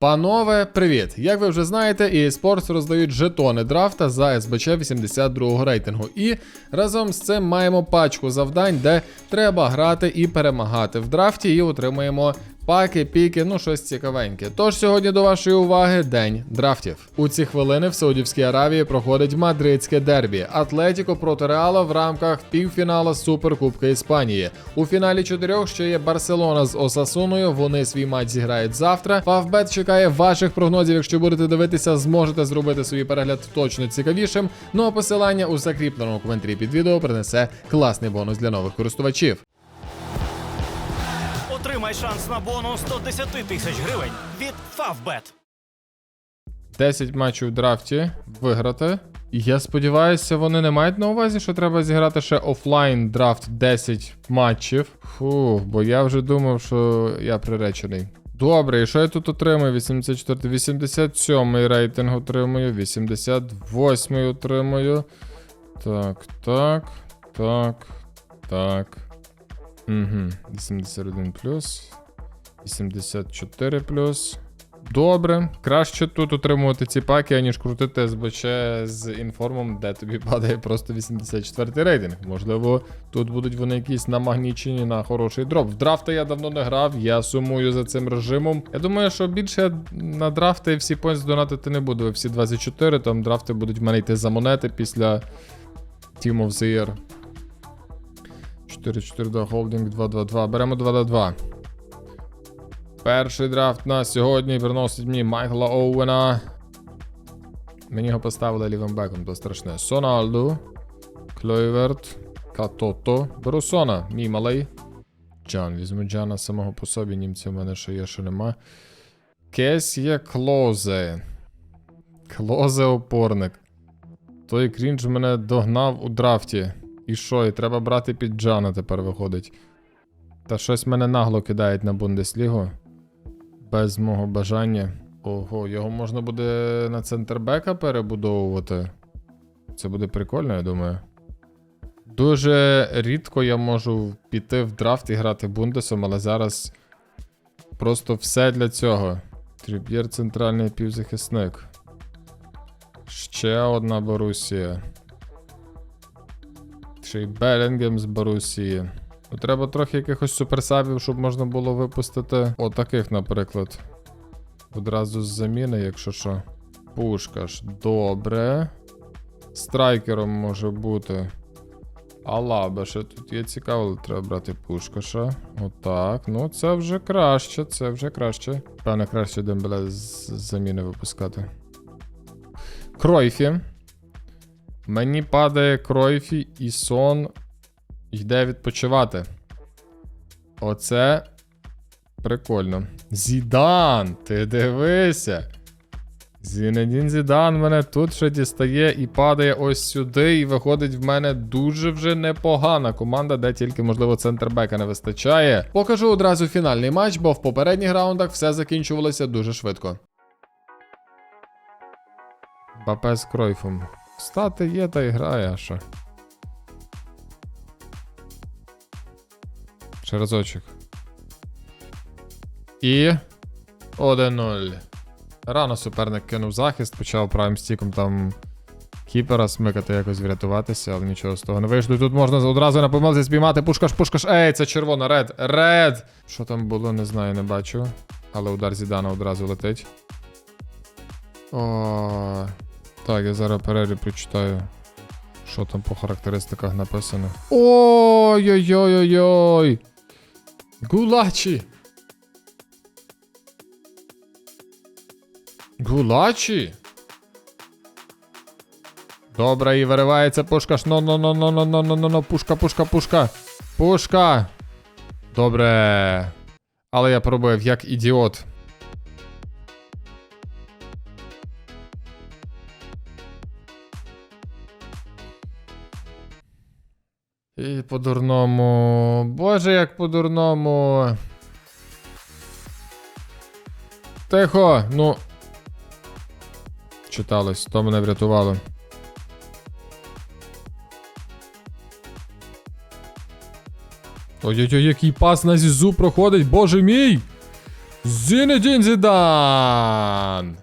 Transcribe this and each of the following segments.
Панове, привіт! Як ви вже знаєте, EA Sports роздають жетони драфта за СБЧ 82 рейтингу. І разом з цим маємо пачку завдань, де треба грати і перемагати в драфті, і отримуємо паки, піки, ну щось цікавеньке. Тож сьогодні до вашої уваги день драфтів. У ці хвилини в Саудівській Аравії проходить мадридське дербі. Атлетіко проти Реала в рамках півфіналу Суперкубка Іспанії. У фіналі чотирьох ще є Барселона з Осасуною. Вони свій матч зіграють завтра. Фавбет чекає ваших прогнозів. Якщо будете дивитися, зможете зробити свій перегляд точно цікавішим. Ну а посилання у закріпленому коментарі під відео принесе класний бонус для нових користувачів. Отримай шанс на бонус 110 тисяч гривень від Favbet. 10 матчів в драфті виграти. Я сподіваюся, вони не мають на увазі, що треба зіграти ще офлайн драфт 10 матчів. Фу, бо я вже думав, що я приречений. Добре, і що я тут отримую? 84, 87 рейтинг отримую, 88 отримую. Так, так, так, так. Угу. 81 плюс. 84 плюс. Добре, краще тут отримувати ці паки, аніж крутити СБЧ з інформом, де тобі падає просто 84 рейтинг. Можливо, тут будуть вони якісь намагнічені на хороший дроп. В драфти я давно не грав, я сумую за цим режимом. Я думаю, що більше на драфти всі поінts донатити не буду. Всі 24, там драфти будуть в мене йти за монети після Team of the Year. 4-4 да, холдинг 2-2-2. Беремо 2-2-2. Перший драфт на сьогодні приносить мені Майкла Оуена. Мені його поставили лівим беком, то страшне. Соналду, Клойверт, Катото. Беру Сона, мій малий. Джан, візьму Джана самого по собі, німців в мене ще є, що нема. Кес є Клозе. Клозе опорник. Той крінж мене догнав у драфті. І що, і треба брати під Джана тепер виходить. Та щось мене нагло кидають на Бундеслігу. Без мого бажання. Ого, його можна буде на центрбека перебудовувати. Це буде прикольно, я думаю. Дуже рідко я можу піти в драфт і грати Бундесом, але зараз просто все для цього. Тріп'єр центральний півзахисник. Ще одна Борусія. Ще й Белінгем з Борусії. Треба трохи якихось суперсабів, щоб можна було випустити. Отаких, наприклад. Одразу з заміни, якщо що. Пушкаш. Добре. Страйкером може бути. Алаба ще тут є цікаво, але треба брати пушкаша. Отак. Ну, це вже краще, це вже краще. Певне, краще Дембеле з заміни випускати. Кройфі. Мені падає Кройфі і сон йде відпочивати. Оце прикольно. Зідан, ти дивися. Зінедін Зідан мене тут ще дістає і падає ось сюди, і виходить в мене дуже вже непогана команда, де тільки, можливо, центрбека не вистачає. Покажу одразу фінальний матч, бо в попередніх раундах все закінчувалося дуже швидко. Бапе з Кройфом. Стати є та й грає, а що? Ще разочок. І. 1-0. Рано суперник кинув захист, почав правим стіком там кіпера смикати, якось врятуватися, але нічого з того не вийшло. І тут можна одразу на помилці спіймати. Пушкаш, пушкаш. Ей, це червона, ред, ред! Що там було, не знаю, не бачу. Але удар Зідана одразу летить. О, так, я зараз перері прочитаю. Що там по характеристиках написано. Ой-ой-ой-ой-ой! Гулачі! Гулачі? Добре, і виривається пушка. Ну, ну, ну, ну, ну, ну, ну, ну, ну, пушка, пушка, пушка. Пушка. Добре. Але я пробив як ідіот. І по-дурному. Боже, як по-дурному. Тихо, ну. Читалось, то мене врятувало. Ой-ой-ой, який пас на Зізу проходить, боже мій! Зінедін Зідан!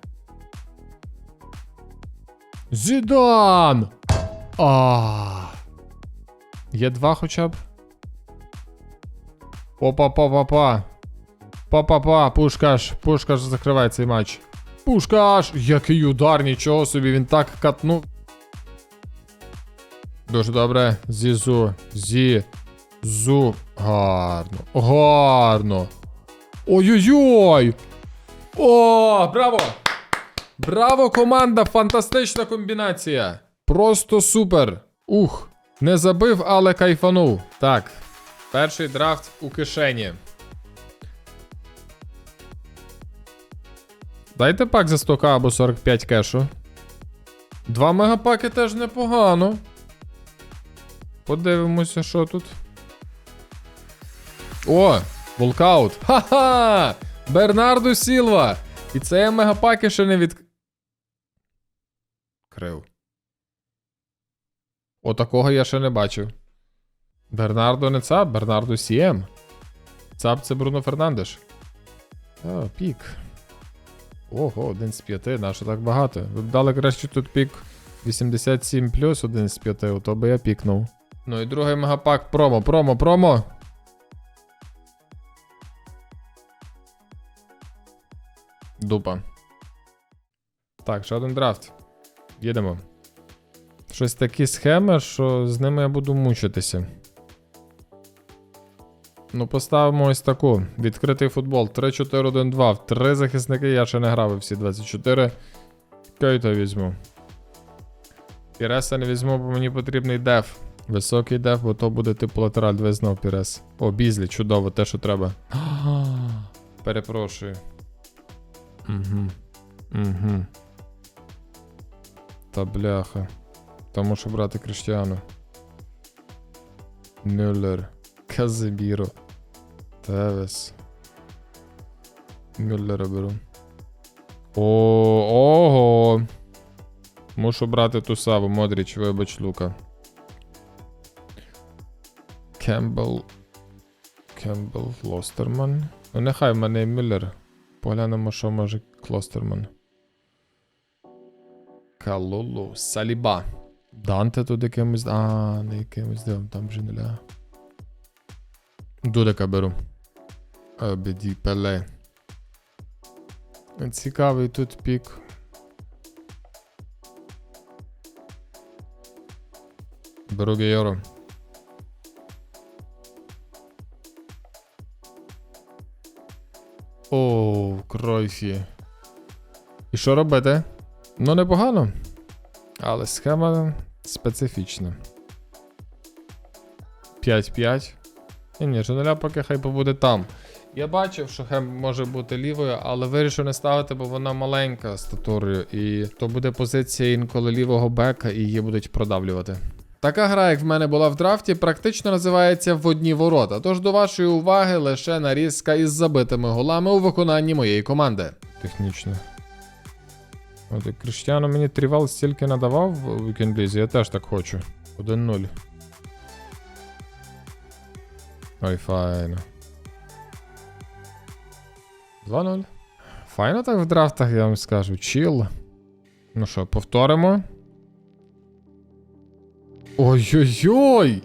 Зідан! А. Є два хоча б. Опа-па-па-па. Па-па-па, пушкаш, пушкаш закриває цей матч. Пушкаш! Який удар, нічого собі, він так катнув. Дуже добре. Зізу. Зі. Зу. Гарно. Гарно. Ой-ой-ой! О, браво! Браво, команда! Фантастична комбінація! Просто супер! Ух! Не забив, але кайфанув. Так. Перший драфт у кишені. Дайте пак за 100к або 45 кешу. Два мегапаки теж непогано. Подивимося, що тут. О! Волкаут! Ха-ха! Бернарду Сілва! І це я мегапаки ще не від. Крив. Отакого я ще не бачив. Бернардо не цап, Бернардо Сієм. Цап це Бруно Фернандеш. О, пік. Ого, один з п'яти, нащо так багато? Ви б дали краще тут пік 87 плюс один з п'яти, ото би я пікнув. Ну і другий мегапак промо, промо, промо. Дупа. Так, ще один драфт. Їдемо. Щось такі схеми, що з ними я буду мучитися. Ну, поставимо ось таку. Відкритий футбол. 3-4-1-2. В три захисники я ще не грав всі 24. Кейта візьму. Піреса не візьму, бо мені потрібний деф. Високий деф, бо то буде типу латераль, ви знов Пірес. О, бізлі, чудово, те, що треба. Перепрошую. Угу. Угу. Та бляха. Та мушу брати Криштіану. Мюллер. Казиміро. Тевес. Мюллера беру. О, ого. Мушу брати ту саву, Модріч, вибач, Лука. Кембл. Кембл Клостерман. Ну, нехай в мене є Мюллер. Поглянемо, що може Клостерман. Калулу. Саліба. Данте тут якимось. А, не якимось дивом, там вже не ля. Дудека беру. Обіді пеле. Цікавий тут пік. Беру Гейоро. О, кройфі. І що робити? Ну, непогано. Але схема специфічна. 5-5. Ні, ні, Женеля поки хай побуде там. Я бачив, що Хем може бути лівою, але вирішив не ставити, бо вона маленька статурою. І то буде позиція інколи лівого бека, і її будуть продавлювати. Така гра, як в мене була в драфті, практично називається в одні ворота. Тож до вашої уваги лише нарізка із забитими голами у виконанні моєї команди. Технічно. От і Криштіану мені трівал стільки надавав в вікендлізі, я теж так хочу. 1-0. Ой, файно. 2-0. Файно так в драфтах, я вам скажу. Чіл. Ну що, повторимо. Ой-ой-ой!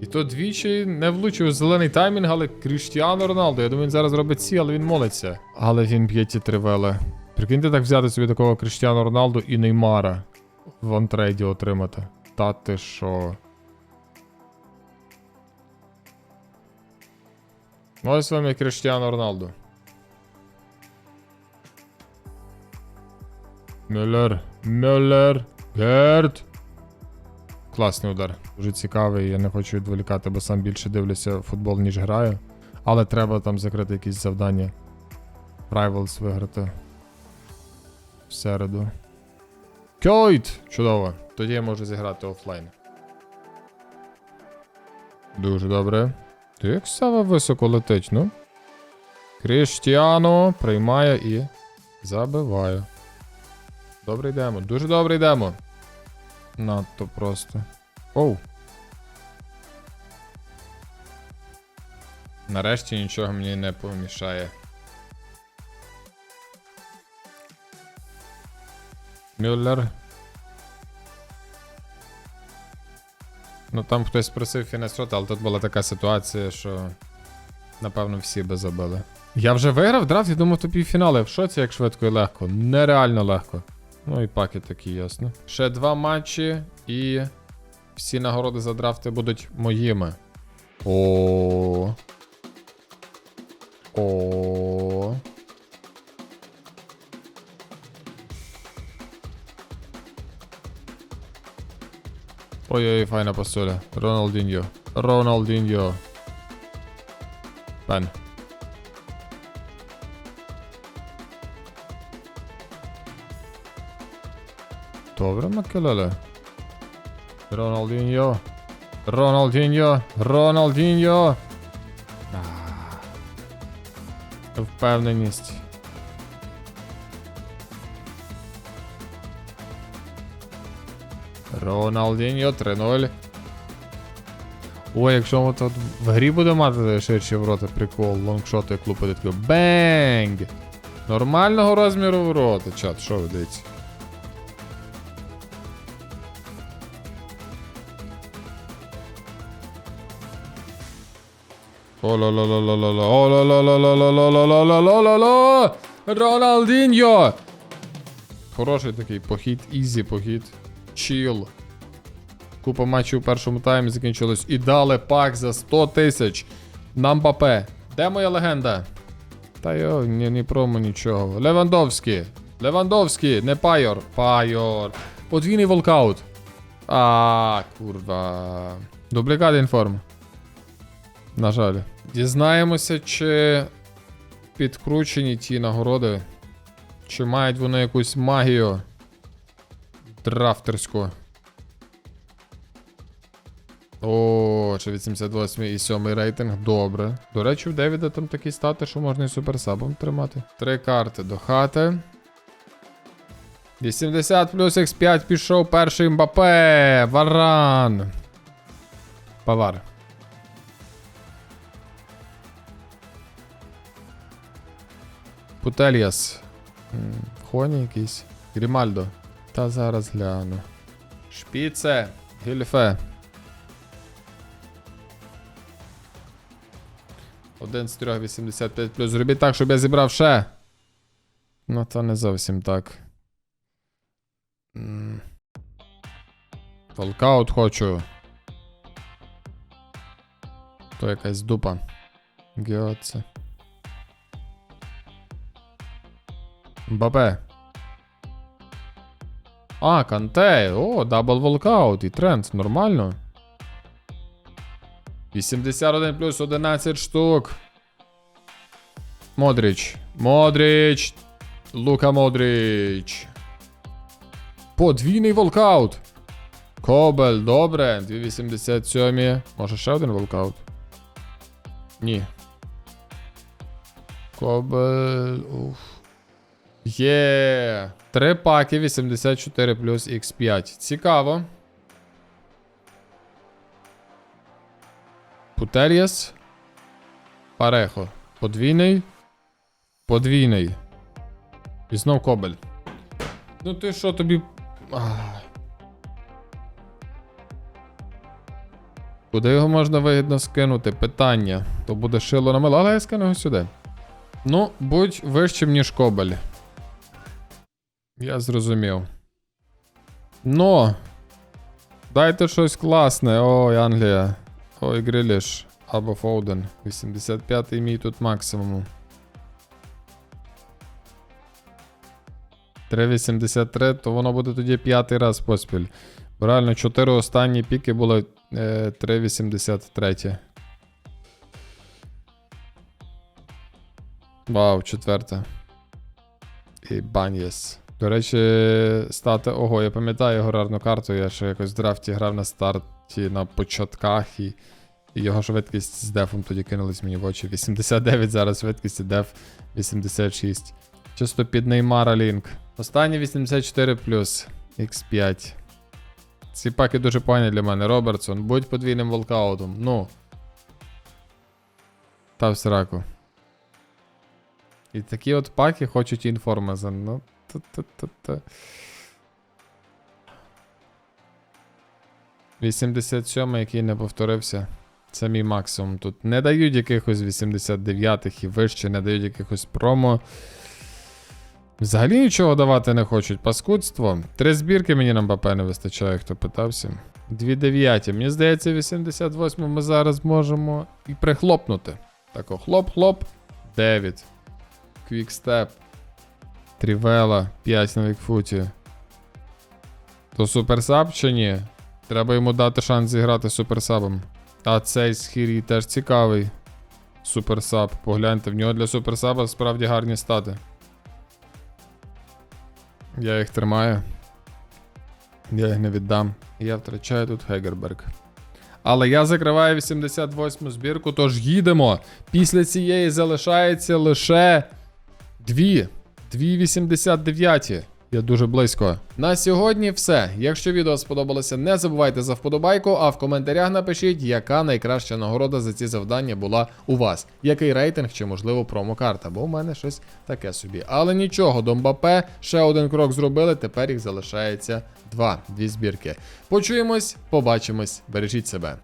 І то двічі не влучив зелений таймінг, але Кріштіану Роналдо. Я думаю, він зараз робить ці, але він молиться. Але він б'є ті тривели. Прикиньте так взяти собі такого Кріштіану Роналду і Неймара в антрейді отримати. Та ти що? Ось вам і Кріштіану Роналду. Мюллер. Мюллер. Герт. Класний удар. Дуже цікавий. Я не хочу відволікати, бо сам більше дивлюся футбол, ніж граю. Але треба там закрити якісь завдання. Rivals виграти. Середу. Кьойт! Чудово. Тоді я можу зіграти офлайн. Дуже добре. Ти як Сава високо летить, ну? Кріштіано приймає і забиває. Добре йдемо. Дуже добре йдемо. Надто просто. Оу. Нарешті нічого мені не помішає. Мюллер. Ну там хтось просив фінесрот, але тут була така ситуація, що напевно всі би забили. Я вже виграв драфт і думав, то півфінали. В шоці, як швидко і легко. Нереально легко. Ну і паки такі, ясно. Ще два матчі, і всі нагороди за драфти будуть моїми. О. О. Ojej, fajna postura. Ronaldinho. Ronaldinho. Ben. Dobra, makelele. Ronaldinho. Ronaldinho. Ronaldinho. Ah. Wpewnienie jest. Роналдіньо 3-0. О, якщо ми тут в грі буде мати ширші ворота, прикол, лонгшоти клуб буде такий Бенг! Нормального розміру ворота, чат, що ви дивіться? Роналдіньо! Хороший такий похід, ізі похід. Чіл. Купа матчів у першому таймі закінчилось. І дали пак за 100 тисяч. На Мбапе. Де моя легенда? Та йо, ні, ні промо нічого. Левандовський. Левандовський, не пайор. Пайор. Подвійний волкаут. А, курва. Дублікат інформ. На жаль. Дізнаємося, чи підкручені ті нагороди. Чи мають вони якусь магію драфтерську. О, чи 88 і 7 рейтинг. Добре. До речі, у Девіда там такі стати, що можна і суперсабом тримати. Три карти до хати. 80 плюс X5 пішов перший Мбапе. Варан. Павар. Путельяс. Хоні якийсь. Грімальдо. Та зараз гляну. Шпіце. Гільфе. Один з трьох 85 плюс. Зробіть так, щоб я зібрав ще. Ну, то не зовсім так. М. Волкаут хочу. То якась дупа. Геоце. Мбапе. А, Канте. О, дабл волкаут і тренд. Нормально. 81 плюс 11 штук. Модріч. Модріч. Лука Модріч. Подвійний волкаут. Кобель, добре. 287. Може ще один волкаут? Ні. Кобель. Уф. Є. Три паки 84 плюс X5. Цікаво. Путер'єс. Парехо. Подвійний. Подвійний. І знов кобель. Ну ти що тобі. Куди його можна вигідно скинути? Питання. То буде шило на мило, але я скину його сюди. Ну, будь вищим, ніж кобель. Я зрозумів. Но. Дайте щось класне. Ой, Англія. Ой, Гриліш. Або Фоуден. 85-й мій тут максимум. 3,83, то воно буде тоді п'ятий раз поспіль. Бо реально 4 останні піки були е, 3,83. Вау, четверта. І Банєс. До речі, стати. Ого, я пам'ятаю його рарну карту. Я ще якось в драфті грав на старті на початках і, його швидкість з дефом тоді кинулись мені в очі. 89 зараз швидкість деф 86. Чисто під Неймара Лінк. Останні 84 плюс X5. Ці паки дуже погані для мене. Робертсон, будь подвійним волкаутом. Ну. Та в сраку. І такі от паки хочуть інформазон. Ну, та-та-та-та. 87 який не повторився. Це мій максимум тут. Не дають якихось 89-х і вище, не дають якихось промо. Взагалі нічого давати не хочуть. Паскудство. Три збірки мені на МБП не вистачає, хто питався. Дві дев'яті. Мені здається, 88 ми зараз можемо і прихлопнути. Тако, хлоп-хлоп. 9. Квікстеп. Трівела. 5 на Вікфуті. То суперсаб чи ні? Треба йому дати шанс зіграти суперсабом. А цей з Хірі теж цікавий. Суперсаб. Погляньте, в нього для суперсаба справді гарні стати. Я їх тримаю. Я їх не віддам. Я втрачаю тут Хегерберг. Але я закриваю 88 збірку, тож їдемо. Після цієї залишається лише дві. Дві 89. Я дуже близько. На сьогодні все. Якщо відео сподобалося, не забувайте за вподобайку, а в коментарях напишіть, яка найкраща нагорода за ці завдання була у вас. Який рейтинг чи, можливо, промокарта, бо у мене щось таке собі. Але нічого, до Мбапе ще один крок зробили, тепер їх залишається два. Дві збірки. Почуємось, побачимось, бережіть себе.